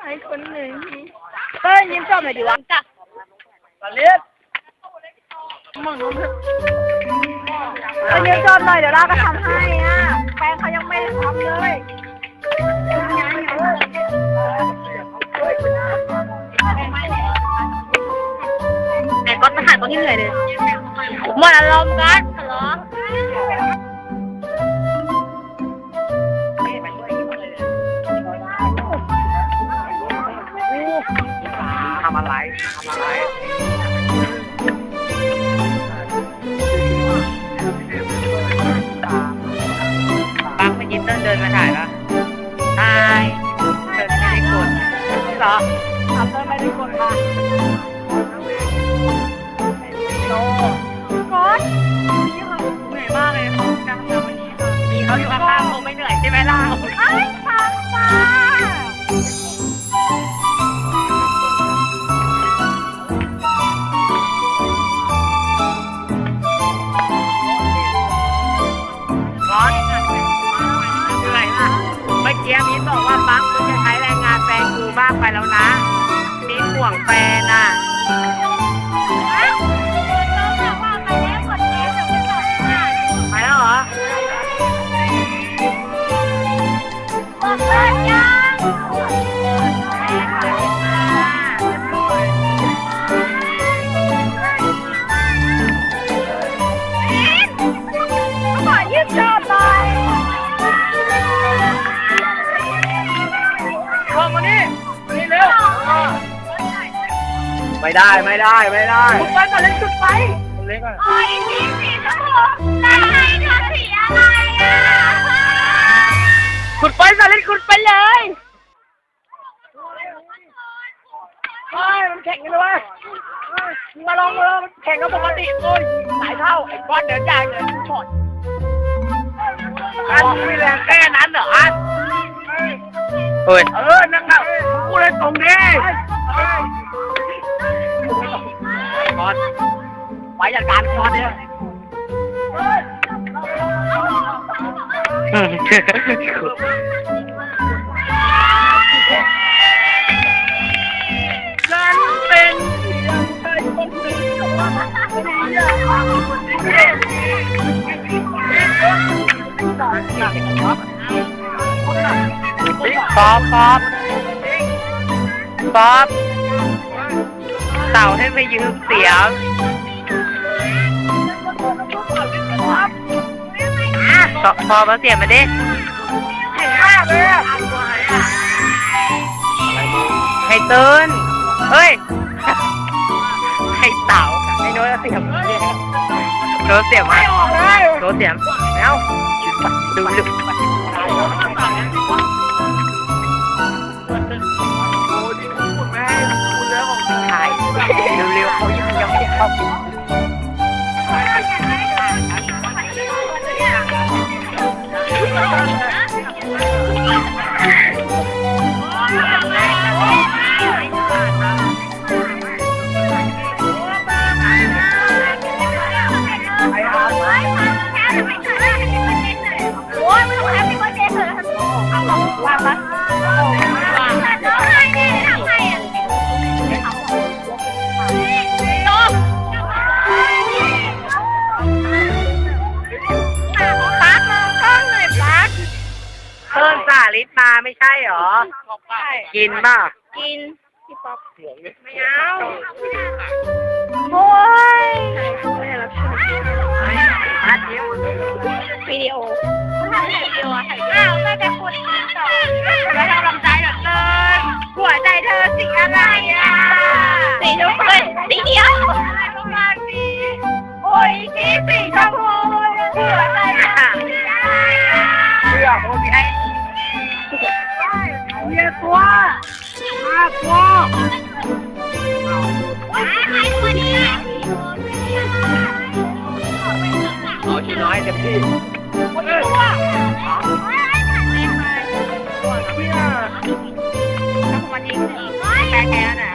ไอ้คนหนึ่งเฮ้ยยิ้มชอบหน่อยดิวะจ้ะตอนนี้มึงเฮ้ยยิ้มชอบหน่อยเดี๋ยวเราก็ทำให้อะแฟนเขายังไม่ได้ทำเลยไอ้ก๊อตมาถ่ายตรงนี้เหนื่อยเลยหมดอารมณ์ก๊อตเหรอ อะไรทำอะไรปังเมื่อกี้เติ้ลเดินมาถ่ายปะถ่ายเติ้ลไม่ได้กดเหรอทำได้ไม่ได้กดมาโนก๊อตเหนื่อยมากเลยเขาการทำวันนี้มีเขาอยู่ข้างๆคงไม่เหนื่อยใช่ไหมล่ะ ห่วงแฟนอะ ไม่ได้ไม่ได้ไม่ได้ไปก่อนเลยจุดไฟเล็กอะโอ้ยสีสีชมพูนายเธอสีอะไรอะขุดไปสลิดขุดไปเลยเฮ้ยมันแข่งกันเลยเว้ยเฮ้ยมึงมาลองมาลองมันแข่งกันปกติโอ้ยสายเท่าไอ้ก้อนเดินยางเลยชดอันมีแรงแค่นั้นเหรออันเฮ้ยเออนั่งครับพูดเลยตรงดิ ก้อนไปจัดการก้อนเนี่ยฉันเป็นเพียงชายคนหนึ่งที่อยากมาคนเดียวป๊อปป๊อปป๊อปเต่าให้ไปยืมเสียงพอพอมาเสียงมาดิเก่งมากเลยอะให้ตื่นเฮ้ย ให้เต่าให้โน้ตเสียมโน้ตเสียมมาออกเลยโน้ตเสียมแล้ว 好往上面抬一抬往里面往里面啊าลิตมาไม่ใช่หรอ กินป่ะ กินพี่ป๊อปไม่เอาโอ้ยไม่ได้รับชมอัดเดียววิดีโอถ่ายวิดีโอถ่ายอ้าวไม่ได้พูดต่อแล้วเราลำใจเหลือเกินหัวใจเธอสีอะไรอะสีชมพูสีเขียวประมาณนี้โอ้ยสีสีชมพู เมียตัวมาตัวเอาชิ้นน้อยเต็มที่เอ้ยตัวเนี่ยแล้วมันยิงแตกแกนะ